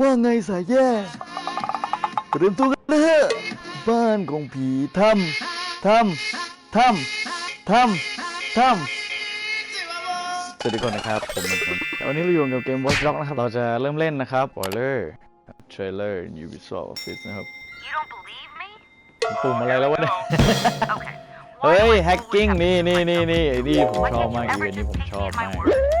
ว่าไงสายแย่เตรียมตัวกันนะฮะบ้านของผีทำทำทำทำทำสวัสดีคนนะครับ ผมนนท์วันนี้เราอยู่กับเกม Watch Dogs นะครับ เราจะเริ่มเล่นนะครับบอยเลอร์เทรลเลอร์ Ubisoft Office นะครับ You don't believe me? ปุ่มอะไรแล้ววะเนี่ย Okay. เฮ้ย Why do I แฮกกิ้ง always นี่ have to นี่ do นี่ myself? นี่ไอ้นี่ผม Why ชอบ can't มาก you อีเว ever นต์นี้ just ผม take ช me อบ at my มาก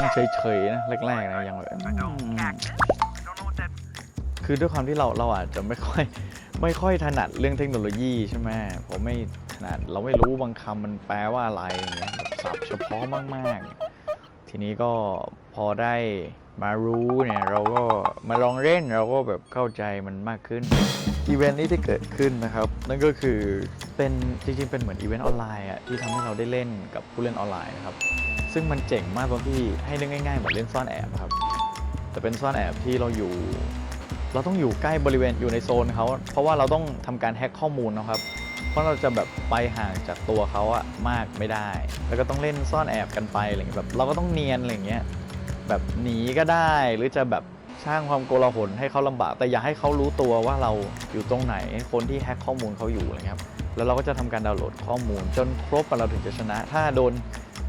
ยังเฉยๆนะแรกๆนะยังแบบคือด้วยความที่เราเราอาจจะไม่ค่อยไม่ค่อยถนัดเรื่องเทคโนโลยีใช่ไหมผมไม่ถนัดเราไม่รู้บางคำมันแปลว่าอะไรอย่างเงี้ยศัพท์เฉพาะมากๆ ทีนี้ก็พอได้มารู้เนี่ยเราก็มาลองเล่นเราก็แบบเข้าใจมันมากขึ้นอีเวนต์นี้ที่เกิดขึ้นนะครับ นั่นก็คือเป็นจริงๆเป็นเหมือนอีเวนต์ออนไลน์อะที่ทำให้เราได้เล่นกับผู้เล่นออนไลน์นะครับ ซึ่งมันเจ๋งมากตรงที่ให้นึกง่ายๆเหมือนเล่นซ่อนแอบครับ แต่เป็นซ่อนแอบที่เราอยู่ เราต้องอยู่ใกล้บริเวณอยู่ในโซนเขาเพราะว่าเราต้องทำการแฮ็กข้อมูลนะครับ เพราะเราจะแบบไปห่างจากตัวเขาอะมากไม่ได้ แล้วก็ต้องเล่นซ่อนแอบกันไปอะไรเงี้ยแบบเราก็ต้องเนียนอะไรเงี้ยแบบหนีก็ได้หรือจะแบบสร้างความโกลาหลให้เขาลำบาก แต่อย่าให้เขารู้ตัวว่าเราอยู่ตรงไหนคนที่แฮ็กข้อมูลเขาอยู่อะไรเงี้ยครับแล้วเราก็จะทำการดาวน์โหลดข้อมูลจนครบเราถึงจะชนะ ถ้าโดน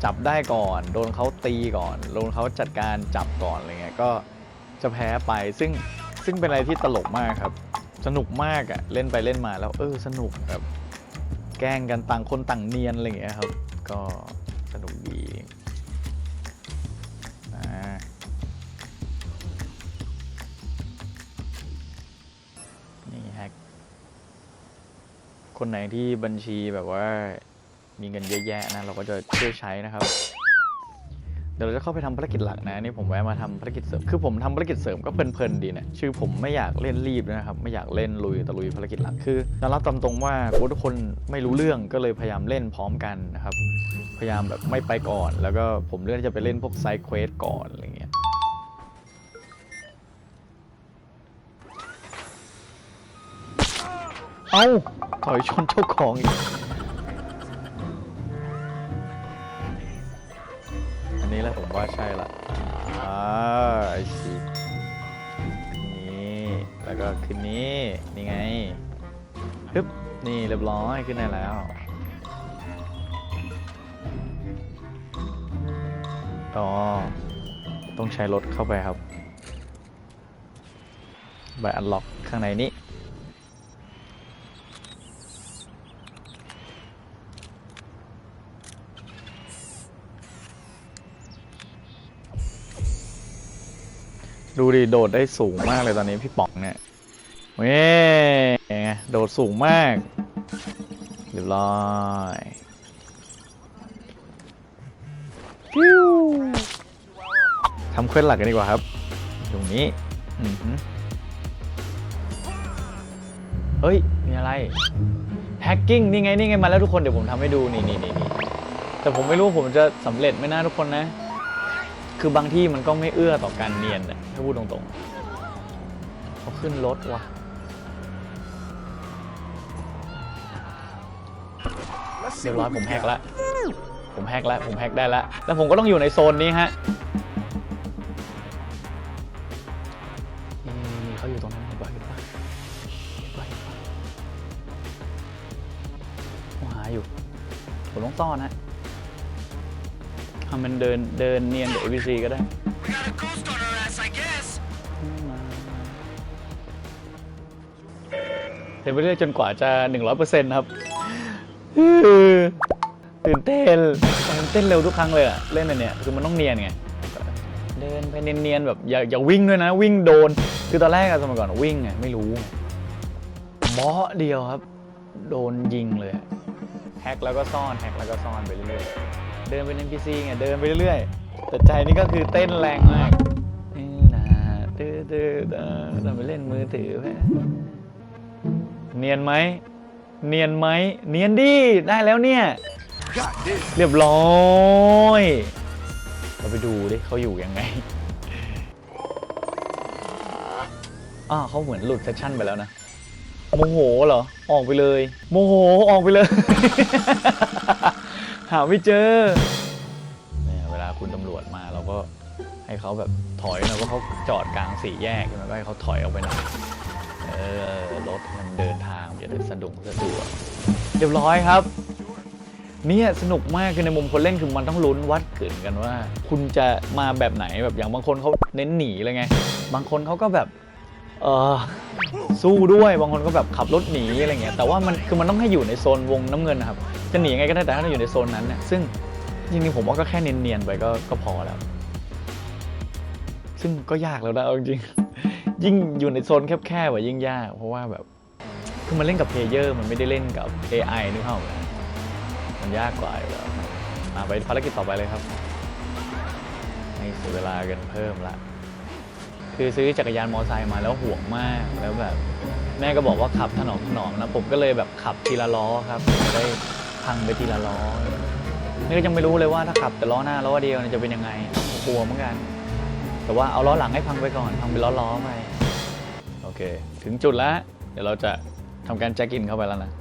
จับได้ก่อน โดนเขาตีก่อน โดนเขาจัดการจับก่อนอะไรเงี้ยก็จะแพ้ไปซึ่งซึ่งเป็นอะไรที่ตลกมากครับ สนุกมากอะเล่นไปเล่นมาแล้วเออสนุกแบบแกล้งกันต่างคนต่างเนียนอะไรเงี้ยครับ ก็สนุกดีนี่แฮกคนไหนที่บัญชีแบบว่า มีเงินเยอะแยะนะเราก็จะช่วยใช้นะครับ เดี๋ยวเราจะเข้าไปทำภารกิจหลักนะนี่ผมแวะมาทำภารกิจเสริมคือผมทำภารกิจเสริมก็เพลินๆดีเนะชื่อผมไม่อยากเล่นรีบนะครับไม่อยากเล่นลุยตะลุยภารกิจหลักคือยอมรับตามตรงว่าทุกคนไม่รู้เรื่องก็เลยพยายามเล่นพร้อมกันนะครับพยายามแบบไม่ไปก่อน แล้วก็ผมเลือกที่จะไปเล่นพวกไซด์เควสก่อนอะไรเงี้ยเอ้าถอยชนเจ้าของอีก ว่าใช่ละอ่าไอซีนี่ แล้วก็ขึ้นนี้ นี่ไงฮึบนี่เรียบร้อยขึ้นได้แล้วอ๋อต้องใช้รถเข้าไปครับใบอันล็อกข้างในนี้ ดูดิโดดได้สูงมากเลยตอนนี้พี่ป๋องเนี่ยเว้ยไงโดดสูงมากเรียบร้อยฟิวทำเควสหลักกันดีกว่าครับ ตรงนี้เฮ้ย มีอะไรแฮกกิ้งนี่ไงนี่ไงมาแล้วทุกคนเดี๋ยวผมทำให้ดูนี่นี่นี่แต่ผมไม่รู้ผมจะสำเร็จไหมนะทุกคนนะ คือบางที่มันก็ไม่เอื้อต่อการเนียนนะถ้าพูดตรงๆเขาขึ้นรถว่ะ เรียบร้อยผมแฮกละ ผมแฮกละ ผมแฮกได้ละ แล้วผมก็ต้องอยู่ในโซนนี้ฮะนี่เขาอยู่ตรงนั้นเห็นปะเห็นปะเห็นปะเห็นปะผมหาอยู่ ผมต้องซ่อนฮะ ทำมันเดินเดินเนียนกับ ABC ก็ได้เดินไปเรื่อยจนกว่าจะ 100%ครับ ตื่นเต้นมันเต้นเร็วทุกครั้งเลยอะเล่นอันเนี้ยคือมันต้องเนียนไง เดินไปเนียนๆแบบอย่าอย่าวิ่งด้วยนะ วิ่งโดน คือตอนแรกอะสมัยก่อนวิ่งไงไม่รู้เบาะเดียวครับ โดนยิงเลย แฮกแล้วก็ซ่อน แฮกแล้วก็ซ่อนไปเรื่อย เดินเป็น NPC ไงเดินไปเรื่อยๆ แต่ใจนี่ก็คือเต้นแรงมากนี่นะตื้อตื้อตื้อเราไปเล่นมือถือไปเนียนไหม เนียนไหม เนียนดิได้แล้วเนี่ย เรียบร้อย เราไปดูดิเขาอยู่ยังไงอ้าเขาเหมือนหลุดเซสชั่นไปแล้วนะ โมโหเหรอ ออกไปเลย โมโห ออกไปเลย หาไม่เจอเนี่ยเวลาคุณตำรวจมาเราก็ให้เขาแบบถอยหนะว่าเขาจอดกลางสี่แยกใช่ไหมก็ให้เขาถอยออกไปหน่อยเออรถมันเดินทางจะได้สะดวกสะดวกเรียบร้อยครับเนี่ยสนุกมากคือในมุมคนเล่นคือมันต้องลุ้นวัดเกินกันว่า คุณจะมาแบบไหนแบบอย่างบางคนเขาเน้นหนีเลยไง บางคนเขาก็แบบ เออ สู้ด้วยบางคนก็แบบขับรถหนีอะไรเงี้ยแต่ว่ามันคือมันต้องให้อยู่ในโซนวงน้ำเงินนะครับจะหนียังไงก็ได้แต่ถ้าเราอยู่ในโซนนั้นเนี่ยซึ่งจริงๆผมว่าก็แค่เนียนๆไปก็ก็พอแล้ว ซึ่งก็ยากแล้วนะจริงยิ่งอยู่ในโซนแคบๆอะยิ่งยาก เพราะว่าแบบคือมันเล่นกับเพลเยอร์มันไม่ได้เล่นกับ AI นึกภาพออกไหมมันยากกว่าอยู่แล้วมาไปภารกิจต่อไปเลยครับไม่เสียเวลากันเพิ่มละ คือซื้อจักรยานมอเตอร์ไซค์มาแล้วห่วงมากแล้วแบบ แม่ก็บอกว่าขับถนอมถนอมนะผมก็เลยแบบขับทีละล้อครับจะได้พังไปทีละล้อนี่ก็ยังไม่รู้เลยว่าถ้าขับแต่ล้อหน้าล้อเดียวเนี่ยจะเป็นยังไงกลัวเหมือนกัน แต่ว่าเอาล้อหลังให้พังไปก่อน พังเป็นล้อๆไปโอเค ถึงจุดแล้ว เดี๋ยวเราจะทำการแจ็คอินเข้าไปแล้วนะ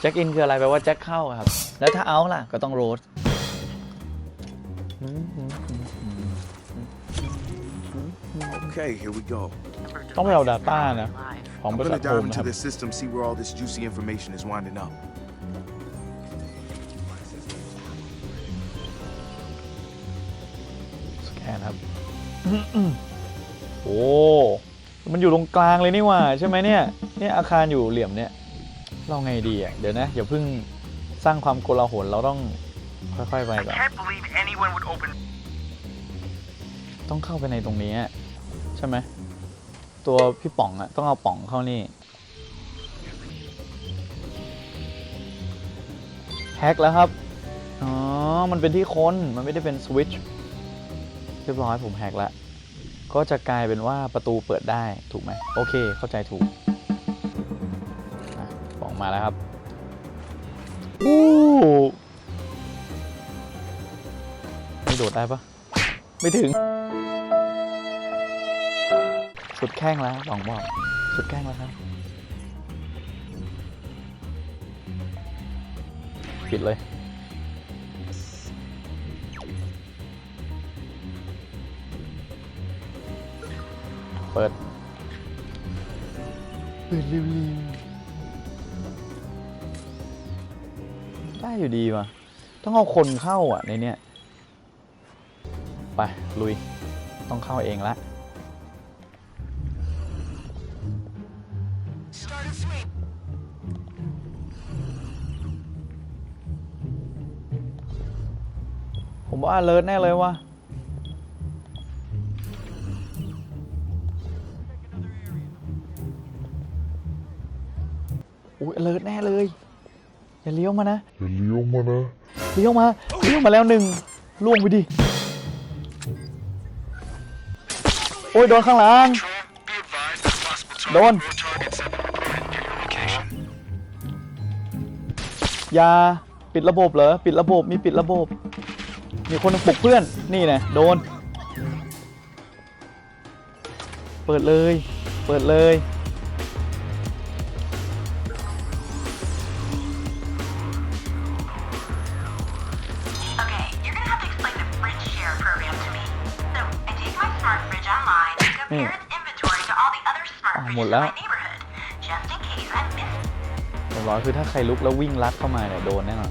แจ็คอินคืออะไรแปลว่าแจ็คเข้าครับ แล้วถ้าเอาล่ะก็ต้องโรส Okay, here we go. ต้องไปเอา Data นะ ของ I'm บริษัท gonna โฮ dive มนะค into รับ the system, see where all this juicy information is winding up. สแกนครับ โอ้ มันอยู่ตรงกลางเลยนี่หว่า ใช่ไหมเนี่ย เนี่ยอาคารอยู่เหลี่ยมเนี่ย เราไงดีอะ เดี๋ยวนะอย่าเพิ่งสร้างความโกลาหลเราต้องค่อยๆไป I แบบ can't believe anyone would open ต้องเข้าไปในตรงนี้อะ ใช่ไหม ตัวพี่ป๋องอะต้องเอาป๋องเข้านี่แฮกแล้วครับ อ๋อ มันเป็นที่ค้น มันไม่ได้เป็นสวิตช์เรียบร้อยผมแฮกแล้ว ก็จะกลายเป็นว่าประตูเปิดได้ถูกไหม โอเค เข้าใจถูกป๋องมาแล้วครับอู้ไม่โดดได้ปะไม่ถึง สุดแข้งแล้วป๋องบอก สุดแข้งแล้วครับ ปิดเลย เปิด เปิดเร็วๆได้อยู่ดีว่ะ ต้องเอาคนเข้าอะในเนี้ย ไป ลุย ต้องเข้าเองละ ผมว่าเลิศแน่เลยว่ะอุ้ยเลิศแน่เลย อย่าเลี้ยวมานะอย่าเลี้ยวมานะเลี้ยวมาเลี้ยวมาแล้วหนึ่งล่วงไปดิ โอ้ยโดนข้างหลัง Be advised that possible Doon. target road targets have been reported near your location. อย่าปิดระบบเหรอ ปิดระบบ มีปิดระบบ มีคนปลุกเพื่อน นี่นะโดน เปิดเลย เปิดเลย Okay, you're gonna have to explain the fridge share program to me. So, I take my smart fridge online and compare Hmm. its inventory to all the other smart Ah, fridges in một lát. my neighborhood, just in case I miss ผมบอกคือถ้าใครลุกแล้ววิ่งลัดเข้ามาเนี่ยโดนแน่นอน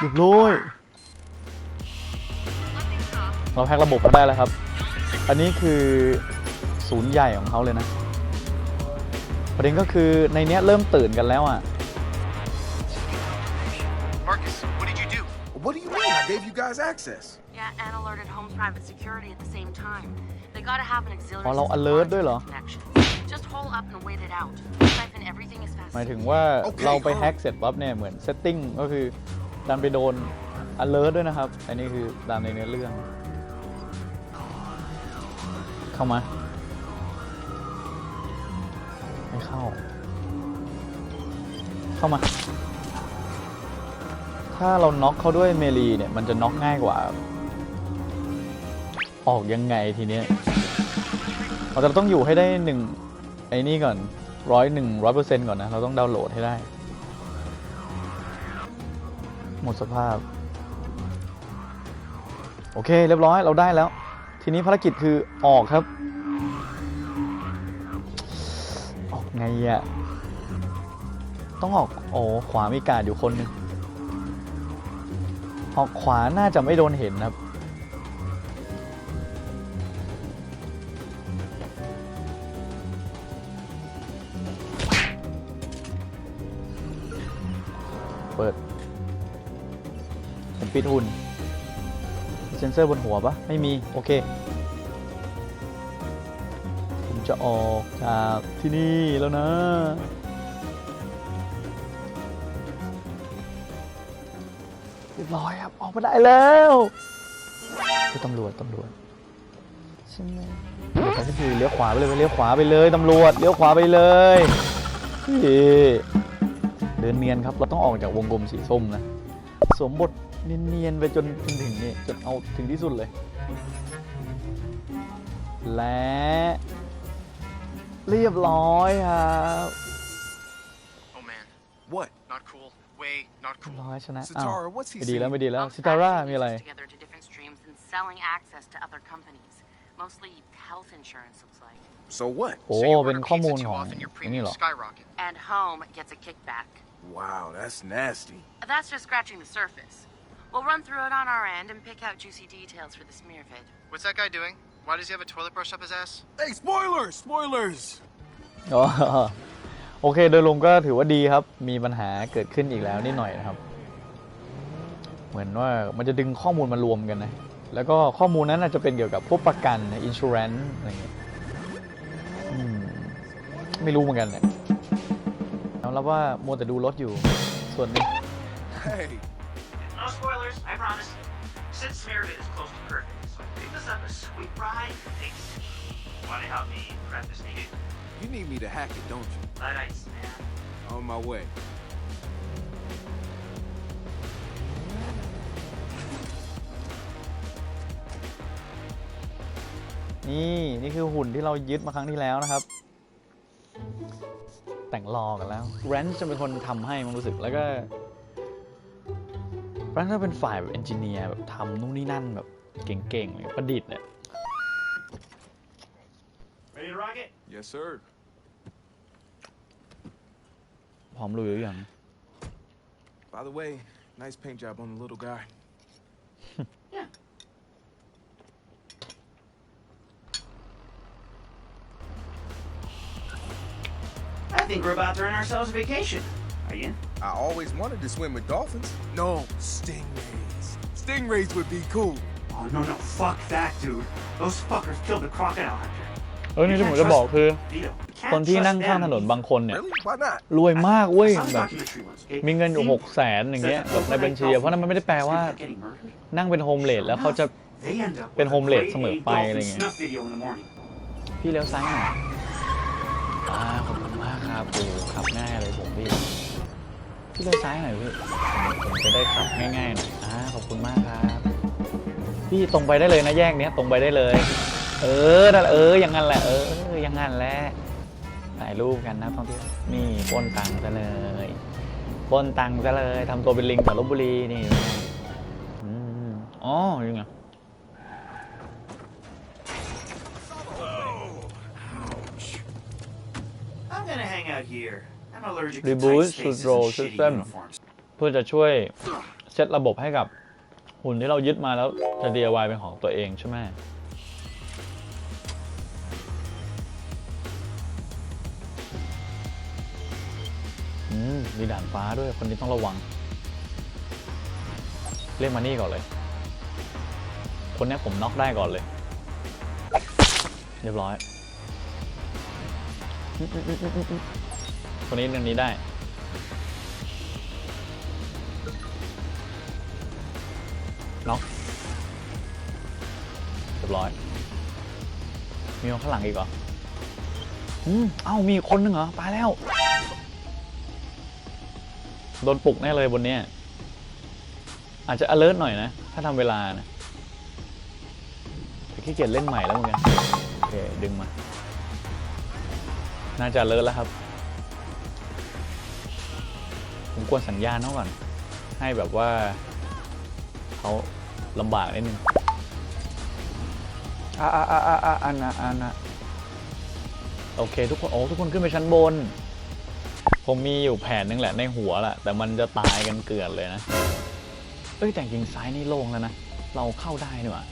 เรียบร้อยเราแฮกระบบกันได้แล้วครับ อันนี้คือศูนย์ใหญ่ของเขาเลยนะ ประเด็นก็คือในเนี้ยเริ่มตื่นกันแล้วอะ Marcus, what did you do? What do you mean? I gave you guys access. Yeah, and alerted home private security at the same time. They gotta have an auxiliary อ๋อเรา alert ด้วยเหรอ connection. Just hole up and wait it out. Siphon everything is fast. หมายถึงว่าโอเคเราไปแฮ็กเสร็จปั๊บเนี่ยเหมือนเซตติ้งก็คือ ดันไปโดน alert ด้วยนะครับ อันนี้คือตามในเนื้อเรื่อง เข้ามา ไม่เข้า เข้ามา ถ้าเราน็อกเขาด้วยเมลีเนี่ย มันจะน็อกง่ายกว่า ออกยังไงทีเนี้ย เราจะต้องอยู่ให้ได้หนึ่งไอ้นี่ก่อนร้อยหนึ่งร้อยเปอร์เซ็นต์ก่อนนะ เราต้องดาวน์โหลดให้ได้ มดสภาพ โอเค เรียบร้อยเราได้แล้ว ทีนี้ภารกิจคือออกครับ ออกไงอะต้องออกโอ้ขวามีกาดอยู่คนหนึงออกขวาน่าจะไม่โดนเห็นครับ ปิดหุ่น เซนเซอร์บนหัวปะไม่มี โอเค ผมจะออกจากที่นี่แล้วนะ เรียบร้อยครับ ออกมาได้แล้วคือตำรวจตำรวจใช่ไหมเดี๋ยวเขาจะคือเลี้ยวขวาไปเลยเลี้ยวขวาไปเลยตำรวจเลี้ยวขวาไปเลยเฮ้เดินเนียนครับ เราต้องออกจากวงกลมสีส้มนะ สวมบท เนียนๆไปจนจนถึงนี่จนเอาถึงที่สุดเลย และ เรียบร้อยครับ Oh man, What? not cool. Way not เรียบ cool. ร้อยชนะอ้าว Satara, what's he ไม่ดีแล้ว saying? ไม่ดีแล้ว Home ซิตาร่า Privacy มีอะไร uses together to different streams and selling access to other companies. Mostly health insurance, looks like. So what? โอ้ so you เป็น order ข้อมูล pizza ข too อง often, your ไอ้นี่ premiums เหรอ skyrocket. And Home gets a kickback. Wow, that's nasty. That's just scratching the surface. We'll run through it on our end and pick out juicy details for the smear vid. What's that guy doing? Why does he have a toilet brush up his ass? Hey, spoilers! Spoilers! อ๋อโอเค โดยรวมก็ถือว่าดีครับ มีปัญหาเกิดขึ้นอีกแล้วนิดหน่อยนะครับ เหมือนว่ามันจะดึงข้อมูลมารวมกันนะ แล้วก็ข้อมูลนั้นอาจจะเป็นเกี่ยวกับพวกประกันอินชู a รน c e อะไรเงี้ยอืมไม่รู้เหมือนกันเนี่ยยอมรับว่ามัวแต่ดูรถอยู่ ส่วนหนึง Hey, No spoilers, I promise. Since Smearvid is close to perfect, so pick this up a sweet ride. Thanks. Want to help me prep this meeting? you need me to hack it, don't you? Light ice, man. On my way. นี่นี่คือหุ่นที่เรายึดมาครั้งที่แล้วนะครับ แต่งรอกันแล้วแรนจะเป็นคนทำให้มันรู้สึกแล้วก็ แรนจะเป็นฝ่ายแบบเอนจิเนียร์แบบทำนู่นนี่นั่นแบบเก่งๆเลยประดิษฐ์เนี่ย Ready to rock it? Yes, sir. พร้อมลุยหรือยัง By the way, nice paint job on the little guy. Yeah. I think we're about to earn ourselves a vacation. Are you in? I always wanted to swim with dolphins. No, stingrays. Stingrays would be cool. Oh, no, no. Fuck that, dude. Those fuckers killed the crocodile hunter. เออนี่ที่ผมจะบอกคือ Vito, we คน can't ที่ trust นั่งข้าง them ถนนบางคนเนี่ย Really? Why not? รวยมากเว้ย I saw the แบบ documentary once, okay? มีเงินอยู่ See? หกแสนอย่างเงี้ยแบบในบัญชีอะเพราะนั้นมันไม่ได้แปลว่า They're getting murdered. นั่งเป็นโฮมเลดแล้วเขาจะ They end up เป็น with a โฮมเลด grade เสมอ A ไป dolphin อะไรเงี้ย snuff video in the morning. พี่เลี้ยวซ้ายหน่อยอ่าขอบคุณมากครับโอ้โหขับง่ายเลยผมพี่ พี่เลี้ยวซ้ายหน่อยพี่ผมจะได้ขับง่ายๆหน่อยอ่าขอบคุณมากครับพี่ตรงไปได้เลยนะแยกเนี้ยตรงไปได้เลย เออนั่นเอออย่างนั้นแหละเอออย่างนั้นแหละถ่ายรูปกันนะท่องเที่ยวนี่ปล้นตังค์ซะเลยปล้นตังค์ซะเลยทำตัวเป็นลิงแถวลบบุรีนี่อ๋อยังไง I'm gonna hang out here. I'm allergic to Reboot tight spaces Control and shitty System uniforms. เพื่อจะช่วยเซตระบบให้กับหุ่นที่เรายึดมาแล้วจะ DIY เป็นของตัวเองใช่ไหมอืมมีด่านฟ้าด้วยคนนี้ต้องระวัง เรียกมานี่ก่อนเลย คนเนี้ยผมน็อกได้ก่อนเลย เรียบร้อย คนนี้ตรงนี้ได้ น็อกเรียบร้อย มีคนข้างหลังอีกเหรอ อืม เอ้า มีคนนึงเหรอตายแล้ว โดนปลุกแน่เลยบนเนี้ย อาจจะ alert หน่อยนะ ถ้าทำเวลานะแต่ขี้เกียจเล่นใหม่แล้วเหมือนกัน โอเค ดึงมา น่าจะ alert แล้วครับ กวนสัญญาณเขาก่อน ให้แบบว่าเขาลำบากนิดนึงอ่าอ่าอ่าอ่าอ่าอันนะอันนะโอเค ทุกคนโอ้ทุกคนขึ้นไปชั้นบน ผมมีอยู่แผนนึงแหละในหัวแหละแต่มันจะตายกันเกลือนเลยนะเอ้ยแต่จริงซ้ายนี่โล่งแล้วนะ เราเข้าได้นี่หว่า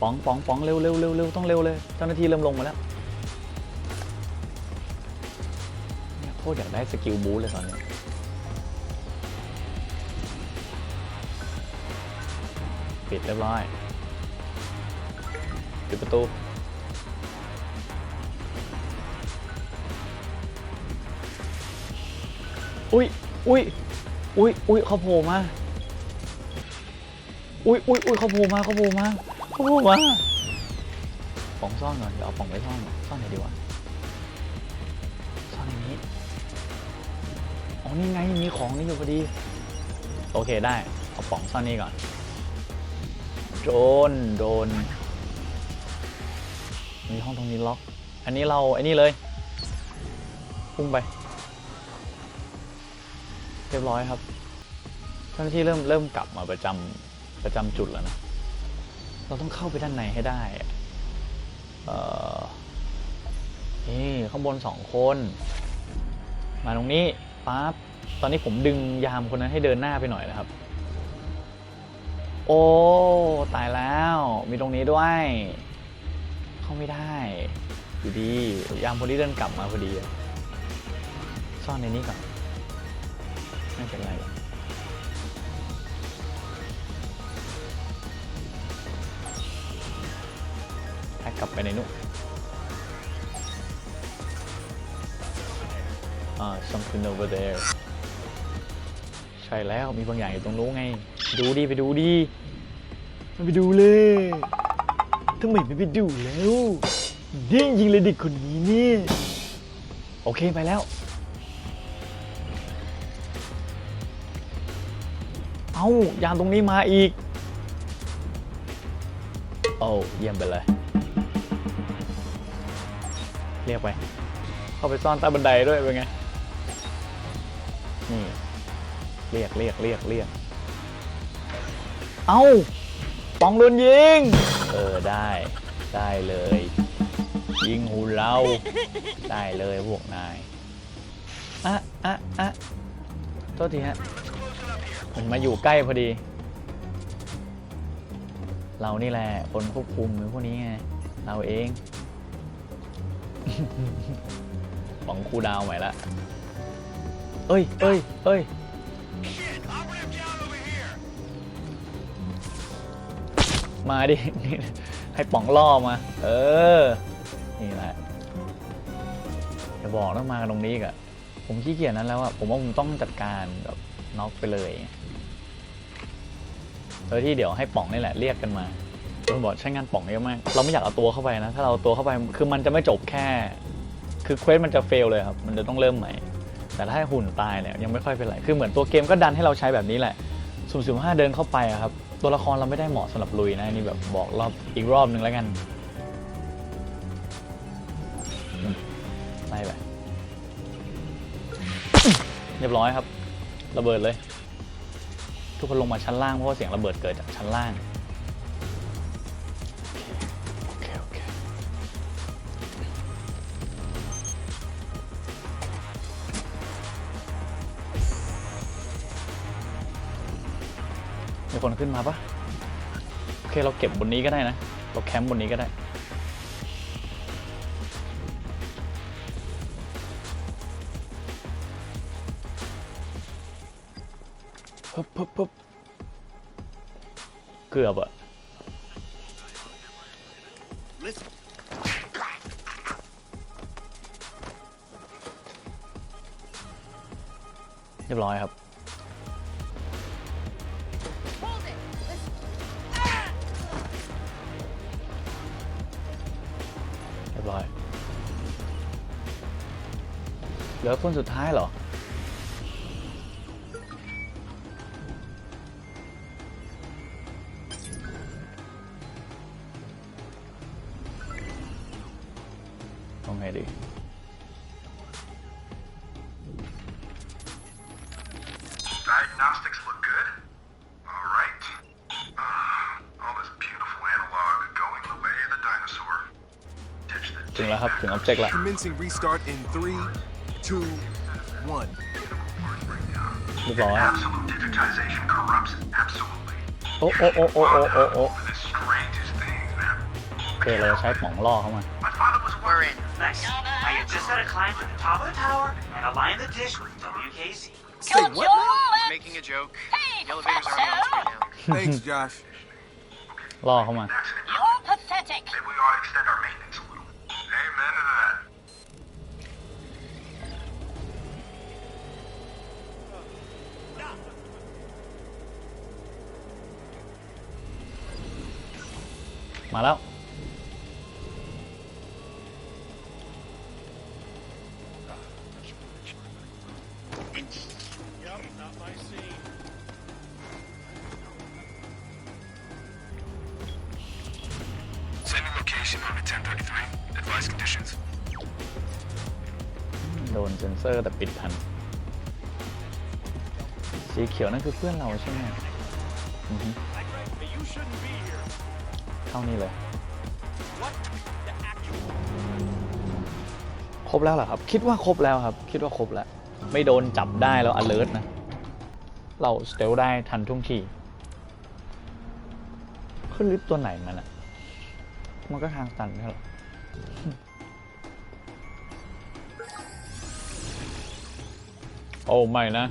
ป๋องป๋องป๋องเร็วเร็วเร็วเร็วต้องเร็วเลย เจ้าหน้าที่เริ่มลงมาแล้วเนี่ยโคตรอยากได้สกิลบูสต์เลยตอนนี้ ปิดเรียบร้อยปิดประตูอุ้ยอุ้ยอุ้ยอุ้ยเขาโผล่มาอุ้ยอุ้ยอุ้ยเขาโผล่มาเขาโผล่มาเขาโผล่มาป่องซ่อนก่อนเดี๋ยวเอาป่องไปซ่อนก่อนซ่อนไหนดีวะซ่อนในนี้อ๋อนี่ไงมีของนี่อยู่พอดี โอเคได้เอาป่องซ่อนนี่ก่อน โดน โดน มีห้องตรงนี้ล็อก อันนี้เราไอ้นี่เลย พุ่งไป เรียบร้อยครับเจ้าหน้าที่เริ่มเริ่มกลับมาประจำประจำจุดแล้วนะ เราต้องเข้าไปด้านในให้ได้ เออนี่ข้างบนสองคน มาตรงนี้ปั๊บตอนนี้ผมดึงยามคนนั้นให้เดินหน้าไปหน่อยนะครับ โอ้ ตายแล้ว มีตรงนี้ด้วย เข้าไม่ได้ อยู่ดี ยามคนนี้เดินกลับมาพอดี ซ่อนในนี้ก่อน ไม่เป็นไรหรอกแพ็กกลับไปในนู้นอ่า something over there ใช่แล้ว มีบางอย่างอยู่ตรงนู้นไง ดูดิไปดูดิไม่ไปดูเลยทำไมไม่ไปดูแล้วเด้งยิงเลยเด็กคนนี้เนี่ยโอเคไปแล้ว เอายามตรงนี้มาอีก โอ้เยี่ยมไปเลย เรียกไป เข้าไปซ่อนใต้บันไดด้วยเป็นไง นี่ เรียกเรียกเรียกเรียก เอาปองโดนยิง เออได้ได้เลย ยิงหูเราได้เลยพวกนายอะอะอะโทษทีฮะมันมาอยู่ใกล้พอดี เรานี่แหละคนควบคุมพวกนี้ไงเราเองป๋องคูดาวใหม่ละเอ้ยเอ้ยเอ้ย มาดิ ให้ป๋องล่อมา เออ นี่แหละอย่าบอกต้องมากันตรงนี้กะผมขี้เกียจนั้นแล้วอะผมว่าผมต้องจัดการแบบน็อกไปเลยโดยที่เดี๋ยวให้ป๋องนี่แหละเรียกกันมาโดนบอกใช้งานป๋องเยอะมาก เราไม่อยากเอาตัวเข้าไปนะ ถ้าเราเอาตัวเข้าไป คือมันจะไม่จบแค่ คือเควสมันจะเฟลเลยครับ มันจะต้องเริ่มใหม่ แต่ถ้าหุ่นตายเนี่ยยังไม่ค่อยเป็นไร คือเหมือนตัวเกมก็ดันให้เราใช้แบบนี้แหละสุ่มสิบห้าเดินเข้าไปครับ ตัวละครเราไม่ได้เหมาะสำหรับลุยนะนี่แบบบอกรอบอีกรอบหนึ่งแล้วกันอืมไล่ไปเรียบร้อยครับ ระเบิดเลย ทุกคนลงมาชั้นล่างเพราะว่าเสียงระเบิดเกิดจากชั้นล่าง มีคนขึ้นมาปะโอเคเราเก็บบนนี้ก็ได้นะ เราแคมป์บนนี้ก็ได้ ปึ๊บปึ๊บปึ๊บเกือบอะเรียบร้อยครับ คนสุดท้ายเหรอ เอาไงดี Diagnostics look good. All right. Ah, all this beautiful analog going the way of the dinosaur. Ditch the ถึงแล้วครับ ถึง object ละ Commencing restart in three, two, one. เรียบร้อย absolute digitization corrupts absolutely. โอ้โอ้โอ้โอ้โอ้โอ้โอ้ For this strangest thing, man. โอเคเราจะใช้หมองล่อเข้ามา My father was We're worried. in. Nice. Now you just gotta climb to the top of the tower and align the dish with WKZ. Say what now? Making a joke. The elevator's already on its way down. Thanks, Josh. ล่อเข้ามา Accident. มาแล้ว Sending location on a 1033. Advice conditions. โดนเซนเซอร์แต่ปิดทัน สีเขียวนั่นคือเพื่อนเราใช่ไหมอือฮึ เข้านี่เลย ครบแล้วเหรอครับ คิดว่าครบแล้วครับ คิดว่าครบแล้ว ไม่โดนจับได้แล้ว alert นะ เราสเตลได้ทันท่วงทีขึ้นลิฟต์ตัวไหนมันอะมันก็ทางตันใช่หรอโอ้ไม่นะ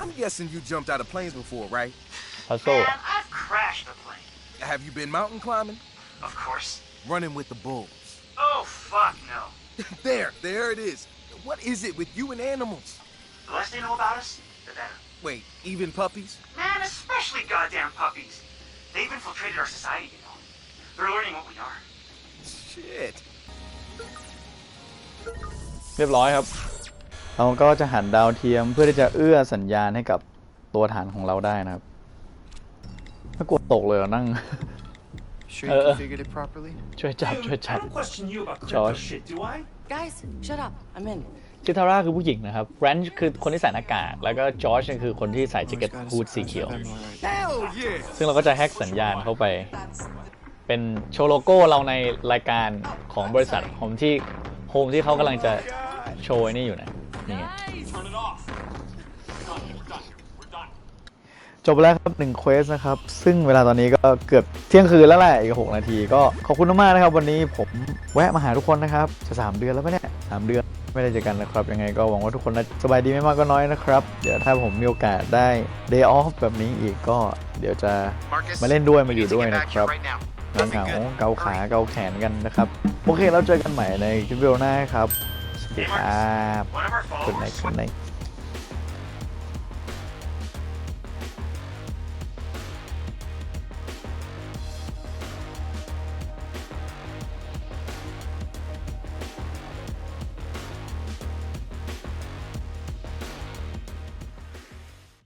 I'm guessing you jumped out of planes before, right? พัซโซ Man, Have you been mountain climbing? Of course. Running with the bulls. Oh, fuck no. there, there it is. What is it with you and animals? The less they know about us, the better. Wait, even puppies? Man, especially goddamn puppies. They've infiltrated our society, you know. They're learning what we are. Shit. เรียบร้อยครับ เราก็จะหันดาวเทียมเพื่อที่จะเอื้อสัญญาณให้กับตัวฐานของเราได้นะครับ ไม่กลัวตกเลยเหรอนั่ง Sure you Uh, configured it properly? ช่วยจับช่วย I จับ don't question you about crypto Josh. shit, do I? Guys, shut up. I'm in. คิทาร่าคือผู้หญิงนะครับแรนช์คือคนที่ใส่หน้ากาก แล้วก็จอร์จเนี่ยคือคนที่ใส่แจ็คเก็ตฮูดสีเขียว Hell yeah. ซึ่งเราก็จะแฮกสัญญาณเข้าไป เป็นโชว์โลโก้เราในรายการของบริษัทโฮมที่โฮมที่เขากำลังจะโชว์ไอ้นี่อยู่นะนี่ไง Turn it off. Done. Done. We're done. จบไปแล้วครับหนึ่งเควสนะครับ ซึ่งเวลาตอนนี้ก็เกือบเที่ยงคืนแล้วแหละอีกหกนาที ก็ขอบคุณมากๆนะครับ วันนี้ผมแวะมาหาทุกคนนะครับจะ3เดือนแล้วไหมเนี่ยสามเดือนไม่ได้เจอกันนะครับ ยังไงก็หวังว่าทุกคนสบายดีไม่มากก็น้อยนะครับ เดี๋ยวถ้าผมมีโอกาสได้ day off แบบนี้อีกก็เดี๋ยวจะ Marcus, มาเล่นด้วยมาอ you ยู่ need to ด้วย get นะ back ครั here บ right now. เหงาเหงาเกาขาเกาแขนกันนะครับ โอเคแล้วเจอกันใหม่ในคลิปวิดีโอหน้าครับสวัสดีครับ One of our คุณไหน followers คุณไหน